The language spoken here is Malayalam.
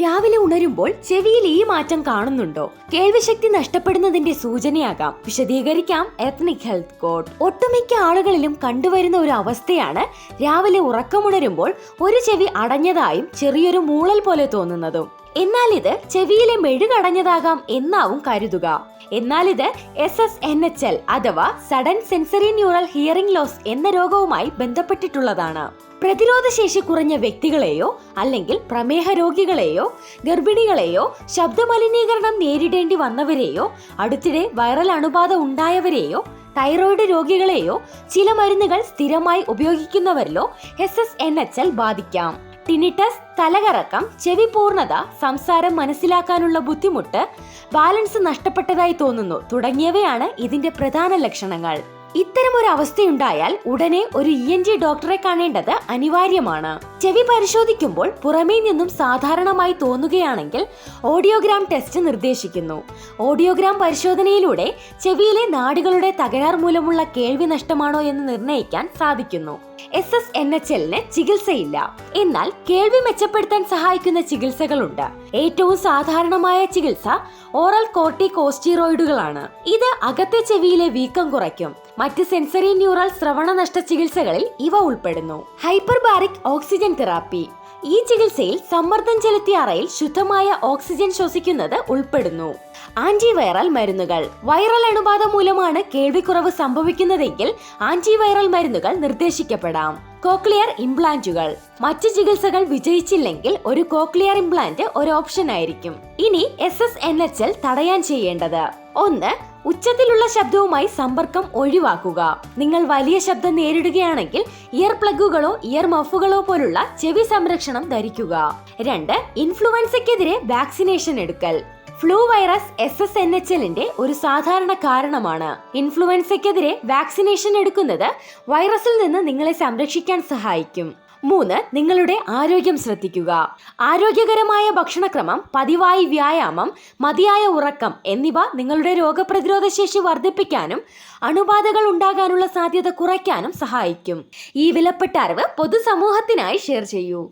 രാവിലെ ഉണരുമ്പോൾ ചെവിയിൽ ഈ മാറ്റം കാണുന്നുണ്ടോ? കേൾവിശക്തി നഷ്ടപ്പെടുന്നതിന്റെ സൂചനയാകാം. വിശദീകരിക്കാം എത്നിക് ഹെൽത്ത് കോഡ് ഒട്ടുമിക്ക ആളുകളിലും കണ്ടുവരുന്ന ഒരു അവസ്ഥയാണ് രാവിലെ ഉറക്കമുണരുമ്പോൾ ഒരു ചെവി അടഞ്ഞതായും ചെറിയൊരു മൂളൽ പോലെ തോന്നുന്നതും. എന്നാൽ ഇത് ചെവിയിലെ മെഴുകടഞ്ഞതാകാം എന്നാവും കരുതുക. എന്നാൽ ഇത് S S N H L അഥവാ sudden sensory neural hearing loss എന്ന രോഗവുമായി ബന്ധപ്പെട്ടിട്ടുള്ളതാണ്. പ്രതിരോധ ശേഷി കുറഞ്ഞ വ്യക്തികളെയോ അല്ലെങ്കിൽ പ്രമേഹ രോഗികളെയോ ഗർഭിണികളെയോ ശബ്ദമലിനീകരണം നേരിടേണ്ടി വന്നവരെയോ അടുത്തിടെ വൈറൽ അണുബാധ ഉണ്ടായവരെയോ തൈറോയിഡ് രോഗികളെയോ ചില മരുന്നുകൾ സ്ഥിരമായി ഉപയോഗിക്കുന്നവരിലോ S S N H L ബാധിക്കാം. ടിനിറ്റസ് തലകറക്കം ചെവി പൂർണത സംസാരം മനസ്സിലാക്കാനുള്ള ബുദ്ധിമുട്ട് ബാലൻസ് നഷ്ടപ്പെട്ടതായി തോന്നുന്നു തുടങ്ങിയവയാണ് ഇതിന്റെ പ്രധാന ലക്ഷണങ്ങൾ. ഇത്തരം ഒരു അവസ്ഥയുണ്ടായാൽ ഉടനെ ഒരു ഇ എൻ ജി ഡോക്ടറെ കാണേണ്ടത് അനിവാര്യമാണ്. ചെവി പരിശോധിക്കുമ്പോൾ പുറമേ നിന്നും സാധാരണമായി തോന്നുകയാണെങ്കിൽ ഓഡിയോഗ്രാം ടെസ്റ്റ് നിർദ്ദേശിക്കുന്നു. ഓഡിയോഗ്രാം പരിശോധനയിലൂടെ ചെവിയിലെ നാടുകളുടെ തകരാർ മൂലമുള്ള കേൾവി നഷ്ടമാണോ എന്ന് നിർണയിക്കാൻ സാധിക്കുന്നു. എസ് എസ് എൻ എച്ച് എല്ലിന് ചികിത്സയില്ല. എന്നാൽ കേൾവി മെച്ചപ്പെടുത്താൻ സഹായിക്കുന്ന ചികിത്സകളുണ്ട്. ഏറ്റവും സാധാരണമായ ചികിത്സ ഓറൽ കോർട്ടികോസ്റ്റീറോയിഡുകളാണ്. ഇത് അകത്തെ ചെവിയിലെ വീക്കം കുറയ്ക്കും. മറ്റ് സെൻസറി ന്യൂറൽ ശ്രവണ നഷ്ട ചികിത്സകളിൽ ഇവ ഉൾപ്പെടുന്നു. Hyperbaric oxygen therapy. ഈ ചികിത്സയിൽ സമ്മർദ്ദം ചെലുത്തിയ അറയിൽ ശുദ്ധമായ ഓക്സിജൻ ശ്വസിക്കുന്നത് ഉൾപ്പെടുന്നു. ആന്റിവൈറൽ മരുന്നുകൾ. വൈറൽ അണുബാധ മൂലമാണ് കേൾവിക്കുറവ് സംഭവിക്കുന്നതെങ്കിൽ ആന്റിവൈറൽ മരുന്നുകൾ നിർദ്ദേശിക്കപ്പെടാം. കോക്ലിയർ ഇംപ്ലാന്റുകൾ. മറ്റ് ചികിത്സകൾ വിജയിച്ചില്ലെങ്കിൽ ഒരു കോക്ലിയർ ഇംപ്ലാന്റ് ഒരു ഓപ്ഷൻ ആയിരിക്കും ഇനി S S N H L തടയാൻ ചെയ്യേണ്ടത്. ഒന്ന് ഉച്ചത്തിലുള്ള ശബ്ദവുമായി സമ്പർക്കം ഒഴിവാക്കുക. നിങ്ങൾ വലിയ ശബ്ദം നേരിടുകയാണെങ്കിൽ ഇയർ പ്ലഗുകളോ ഇയർ മഫുകളോ പോലുള്ള ചെവി സംരക്ഷണം ധരിക്കുക. രണ്ട് ഇൻഫ്ലുവൻസയ്ക്കെതിരെ വാക്സിനേഷൻ എടുക്കൽ. Flu virus S S N H എല്ലിന്റെ ഒരു സാധാരണ കാരണമാണ്. ഇൻഫ്ലുവൻസയ്ക്കെതിരെ വാക്സിനേഷൻ എടുക്കുന്നത് വൈറസിൽ നിന്ന് നിങ്ങളെ സംരക്ഷിക്കാൻ സഹായിക്കും. മൂന്ന് നിങ്ങളുടെ ആരോഗ്യം ശ്രദ്ധിക്കുക. ആരോഗ്യകരമായ ഭക്ഷണക്രമം പതിവായി വ്യായാമം മതിയായ ഉറക്കം എന്നിവ നിങ്ങളുടെ രോഗപ്രതിരോധ ശേഷി വർദ്ധിപ്പിക്കാനും അണുബാധകൾ ഉണ്ടാകാനുള്ള സാധ്യത കുറയ്ക്കാനും സഹായിക്കും. ഈ വിലപ്പെട്ട അറിവ് പൊതുസമൂഹത്തിനായി ഷെയർ ചെയ്യൂ.